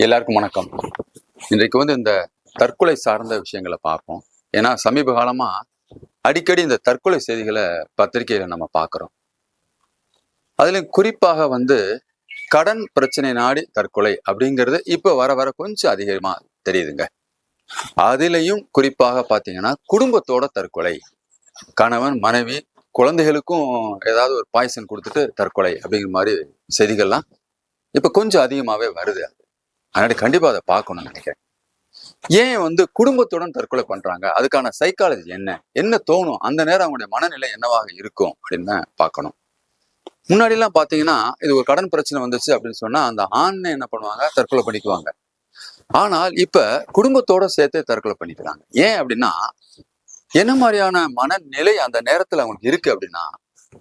எல்லாருக்கும் வணக்கம். இன்றைக்கு வந்து இந்த தற்கொலை சார்ந்த விஷயங்களை பார்ப்போம். ஏன்னா சமீப காலமா அடிக்கடி இந்த தற்கொலை செய்திகளை பத்திரிகையில நம்ம பார்க்குறோம். அதுலயும் குறிப்பாக வந்து கடன் பிரச்சனை நாடி தற்கொலை அப்படிங்கிறது இப்போ வர வர கொஞ்சம் அதிகமா தெரியுதுங்க. அதுலயும் குறிப்பாக பார்த்தீங்கன்னா குடும்பத்தோட தற்கொலை. கணவன் மனைவி குழந்தைகளுக்கும் ஏதாவது ஒரு பாய்சன் கொடுத்துட்டு தற்கொலை அப்படிங்கிற மாதிரி செய்திகள்லாம் இப்போ கொஞ்சம் அதிகமாகவே வருது. அதனால கண்டிப்பா அதை பார்க்கணும்னு நினைக்கிறேன். ஏன் வந்து குடும்பத்துடன் தற்கொலை பண்றாங்க? அதுக்கான சைக்காலஜி என்ன? என்ன தோணும்? அந்த நேரம் அவங்களுடைய மனநிலை என்னவாக இருக்கும் அப்படின்னு பார்க்கணும். முன்னாடி எல்லாம் பாத்தீங்கன்னா இது ஒரு கடன் பிரச்சனை வந்துச்சு அப்படின்னு சொன்னா அந்த ஆண் என்ன பண்ணுவாங்க? தற்கொலை பண்ணிக்குவாங்க. ஆனால் இப்ப குடும்பத்தோட சேர்த்தே தற்கொலை பண்ணிக்கிறாங்க. ஏன் அப்படின்னா என்ன மாதிரியான மனநிலை அந்த நேரத்துல அவங்களுக்கு இருக்கு அப்படின்னா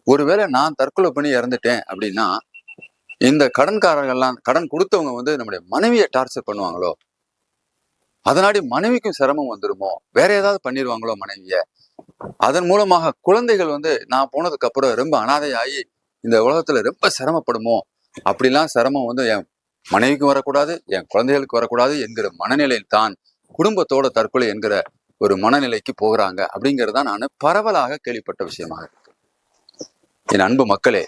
ஒருவேளை நான் தற்கொலை பண்ணி இறந்துட்டேன் அப்படின்னா இந்த கடன்காரர்கள்லாம் கடன் கொடுத்தவங்க வந்து நம்முடைய மனைவியை டார்ச்சர் பண்ணுவாங்களோ? அதனாடி மனைவிக்கும் சிரமம் வந்துருமோ? வேற ஏதாவது பண்ணிடுவாங்களோ மனைவிய? அதன் மூலமாக குழந்தைகள் வந்து நான் போனதுக்கு அப்புறம் ரொம்ப அனாதையாகி இந்த உலகத்துல ரொம்ப சிரமப்படுமோ? அப்படிலாம் சிரமம் வந்து என் மனைவிக்கும் வரக்கூடாது என் குழந்தைகளுக்கு வரக்கூடாது என்கிற மனநிலையில் தான் குடும்பத்தோட தற்கொலை என்கிற ஒரு மனநிலைக்கு போகிறாங்க. அப்படிங்கிறது தான் நான் பரவலாக கேள்விப்பட்ட விஷயமாக இருக்கு. என் அன்பு மக்களே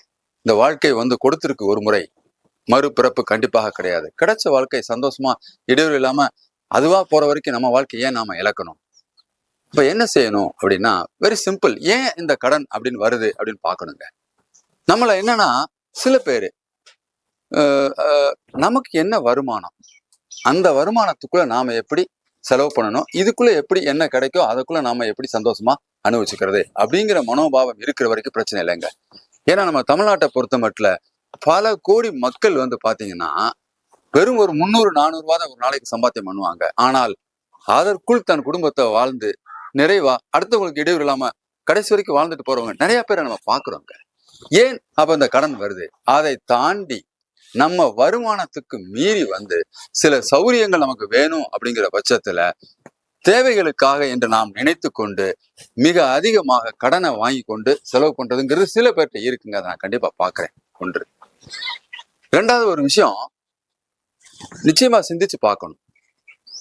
இந்த வாழ்க்கை வந்து கொடுத்திருக்கு ஒரு முறை. மறுபிறப்பு கண்டிப்பாக கிடையாது. கிடைச்ச வாழ்க்கை சந்தோஷமா இடையூறு இல்லாம அதுவா போற வரைக்கும் நம்ம வாழ்க்கை ஏன் நாம இழக்கணும். இப்ப என்ன செய்யணும் அப்படின்னா வெரி சிம்பிள் ஏன் இந்த கடன் அப்படின்னு வருது அப்படின்னு பார்க்கணுங்க. நம்மள என்னன்னா சில பேரு நமக்கு என்ன வருமானம்? அந்த வருமானத்துக்குள்ள நாம எப்படி செலவு பண்ணணும்? இதுக்குள்ள எப்படி என்ன கிடைக்கும்? அதுக்குள்ள நாம எப்படி சந்தோஷமா அனுபவிச்சுக்கிறது? அப்படிங்கிற மனோபாவம் இருக்கிற வரைக்கும் பிரச்சனை இல்லைங்க. ஏன்னா நம்ம தமிழ்நாட்டை பொறுத்த மட்டும் பல கோடி மக்கள் வந்து பாத்தீங்கன்னா வெறும் ஒரு முந்நூறு நானூறு ரூபா தான் ஒரு நாளைக்கு சம்பாத்தியம் பண்ணுவாங்க. ஆனால் அதற்குள் தன் குடும்பத்தை வாழ்ந்து நிறைவா அடுத்தவங்களுக்கு இடையூறு இல்லாம கடைசி வரைக்கும் வாழ்ந்துட்டு போறவங்க நிறைய பேரை நம்ம பாக்குறோங்க. ஏன் அப்ப இந்த கடன் வருது? அதை தாண்டி நம்ம வருமானத்துக்கு மீறி வந்து சில சௌரியங்கள் நமக்கு வேணும் அப்படிங்கிற பட்சத்துல தேவைகளுக்காக என்று நாம் நினைத்து கொண்டு மிக அதிகமாக கடனை வாங்கி கொண்டு செலவு பண்றதுங்கிறது சில பேர்கிட்ட இருக்குங்க. அதை நான் கண்டிப்பா பாக்குறேன். ஒன்று. ரெண்டாவது ஒரு விஷயம் நிச்சயமா சிந்திச்சு பார்க்கணும்.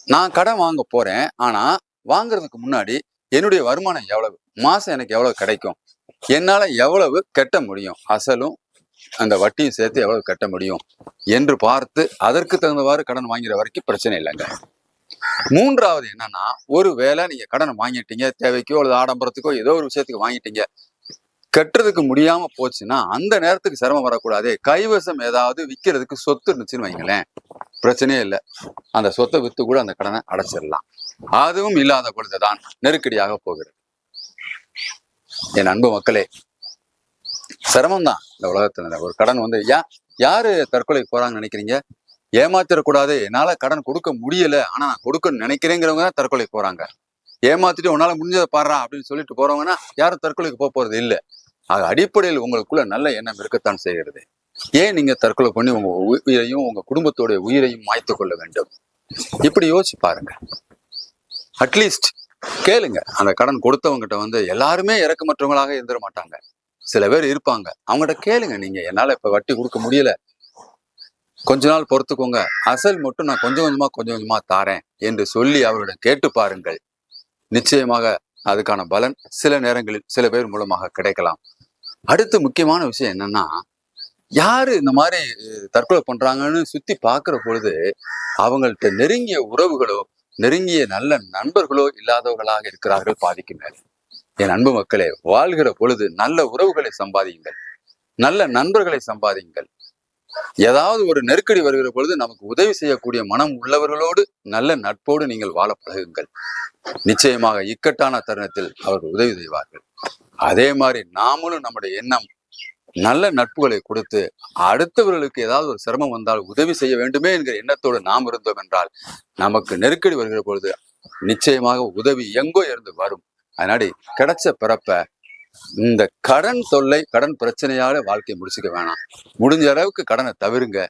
நான் கடன் வாங்க போறேன். ஆனா வாங்குறதுக்கு முன்னாடி என்னுடைய வருமானம் எவ்வளவு? மாசம் எனக்கு எவ்வளவு கிடைக்கும்? என்னால எவ்வளவு கட்ட முடியும்? அசலும் அந்த வட்டியும் சேர்த்து எவ்வளவு கட்ட முடியும்? என்று பார்த்து அதற்கு தகுந்தவாறு கடன் வாங்குற வரைக்கும் பிரச்சனை இல்லைங்க. மூன்றாவது என்னன்னா ஒரு வேளை நீங்க கடன் வாங்கிட்டீங்க தேவைக்கோ அல்லது ஆடம்பரத்துக்கோ ஏதோ ஒரு விஷயத்துக்கு வாங்கிட்டீங்க. கட்டுறதுக்கு முடியாம போச்சுன்னா அந்த நேரத்துக்கு சிரமம் வரக்கூடாது. கைவசம் ஏதாவது விற்கிறதுக்கு சொத்து இருந்துச்சுன்னு வைங்களேன். பிரச்சனையே இல்லை. அந்த சொத்தை வித்து கூட அந்த கடனை அடைச்சிடலாம். அதுவும் இல்லாத பொழுதுதான் நெருக்கடியாக போகிறது. என் அன்பு மக்களே சிரமம் தான் இந்த உலகத்துல. ஒரு கடன் வந்து யா யாரு தற்கொலைக்கு போறாங்கன்னு நினைக்கிறீங்க? ஏமாத்திடக்கூடாது. என்னால கடன் கொடுக்க முடியல. ஆனா நான் கொடுக்கணும்னு நினைக்கிறேங்கிறவங்க தான் தற்கொலைக்கு போறாங்க. ஏமாத்திட்டு உன்னால முடிஞ்சதை பாடுறா அப்படின்னு சொல்லிட்டு போறவங்கன்னா யாரும் தற்கொலைக்கு போக போறது இல்லை. ஆக அடிப்படையில் உங்களுக்குள்ள நல்ல எண்ணம் இருக்கத்தான் செய்கிறது. ஏன் நீங்க தற்கொலை பண்ணி உங்க உயிரையும் உங்க குடும்பத்தோட உயிரையும் மாய்த்து கொள்ள வேண்டும்? இப்படி யோசிச்சு பாருங்க. அட்லீஸ்ட் கேளுங்க. அந்த கடன் கொடுத்தவங்ககிட்ட வந்து எல்லாருமே இறக்கமற்றவங்களாக இருந்துட மாட்டாங்க. சில பேர் இருப்பாங்க. அவங்ககிட்ட கேளுங்க நீங்க. என்னால இப்ப வட்டி கொடுக்க முடியல. கொஞ்ச நாள் பொறுத்துக்கோங்க. அசல் மட்டும் நான் கொஞ்சம் கொஞ்சமா கொஞ்சம் கொஞ்சமா தாரேன் என்று சொல்லி அவரிடம் கேட்டு பாருங்கள். நிச்சயமாக அதுக்கான பலன் சில நேரங்களில் சில பேர் மூலமாக கிடைக்கலாம். அடுத்து முக்கியமான விஷயம் என்னன்னா யாரு இந்த மாதிரி தற்கொலை பண்றாங்கன்னு சுத்தி பாக்குற பொழுது அவங்கள்ட்ட நெருங்கிய உறவுகளோ நெருங்கிய நல்ல நண்பர்களோ இல்லாதவர்களாக இருக்கிறார்கள் பாதிக்கின்றனர். என் அன்பு மக்களே வாழ்கிற பொழுது நல்ல உறவுகளை சம்பாதியுங்கள். நல்ல நண்பர்களை சம்பாதியுங்கள். ஏதாவது ஒரு நெருக்கடி வருகிற பொழுது நமக்கு உதவி செய்யக்கூடிய மனம் உள்ளவர்களோடு நல்ல நட்போடு நீங்கள் வாழ பழகுங்கள். நிச்சயமாக இக்கட்டான தருணத்தில் அவர்கள் உதவி செய்வார்கள். அதே மாதிரி நாமளும் நம்முடைய எண்ணம் நல்ல நட்புகளை கொடுத்து அடுத்தவர்களுக்கு ஏதாவது ஒரு சிரமம் வந்தால் உதவி செய்ய வேண்டுமே என்கிற எண்ணத்தோடு நாம் இருந்தோம் என்றால் நமக்கு நெருக்கடி வருகிற பொழுது நிச்சயமாக உதவி எங்கோ இருந்து வரும். அதனாடி கிடைச்ச பிறப்ப இந்த கடன் தொல்லை கடன் பிரச்சனையால வாழ்க்கையை முடிச்சுக்க வேணாம். முடிஞ்ச அளவுக்கு கடனை தவிருங்க.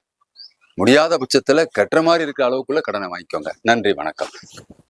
முடியாத பட்சத்துல கட்டுற மாதிரி இருக்கிற அளவுக்குள்ள கடனை வாங்கிக்கோங்க. நன்றி வணக்கம்.